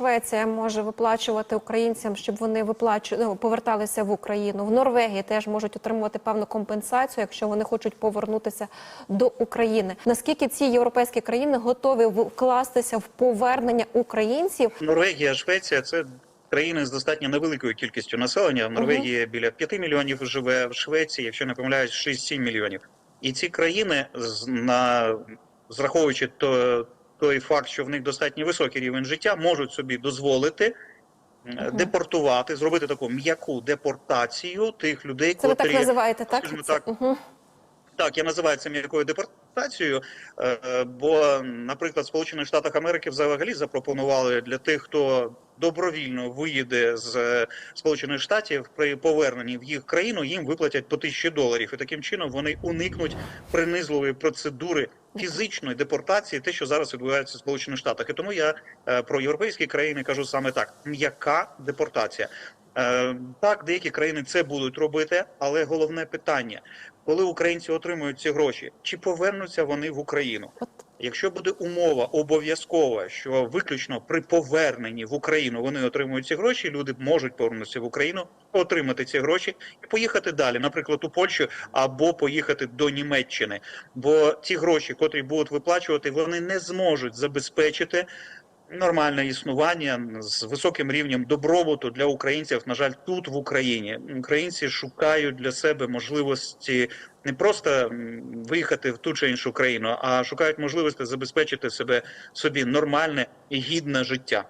Швеція може виплачувати українцям, щоб вони виплачу... ну, поверталися в Україну. В Норвегії теж можуть отримувати певну компенсацію, якщо вони хочуть повернутися до України. Наскільки ці європейські країни готові вкластися в повернення українців? Норвегія, Швеція це країни з достатньо невеликою кількістю населення. В Норвегії біля 5 мільйонів живе, в Швеції, якщо не помиляюсь, 6-7 мільйонів. І ці країни, на зраховуючи то, той факт, що в них достатньо високий рівень життя, можуть собі дозволити. е, Депортувати, зробити таку м'яку депортацію тих людей, Це ви так називаєте, так? скажімо Це- так, Мгм. так, я називаю це м'якою депортацією, е, бо, наприклад, в Сполучених Штатах Америки взагалі запропонували для тих, хто добровільно виїде з е, Сполучених Штатів при поверненні в їх країну, їм виплатять по тисячі доларів, і таким чином вони уникнуть принизливої процедури фізичної депортації, те, що зараз відбувається в Сполучених Штатах. І тому я е, про європейські країни кажу саме так: м'яка депортація. Е, Так, деякі країни це будуть робити, але головне питання: коли українці отримують ці гроші, чи повернуться вони в Україну? Якщо буде умова обов'язкова, що виключно при поверненні в Україну вони отримують ці гроші, люди можуть повернутися в Україну, отримати ці гроші і поїхати далі, наприклад, у Польщу або поїхати до Німеччини. Бо ті гроші, котрі будуть виплачувати, вони не зможуть забезпечити нормальне існування з високим рівнем добробуту для українців. На жаль, тут в Україні українці шукають для себе можливості не просто виїхати в ту чи іншу країну, а шукають можливості забезпечити себе собі нормальне і гідне життя.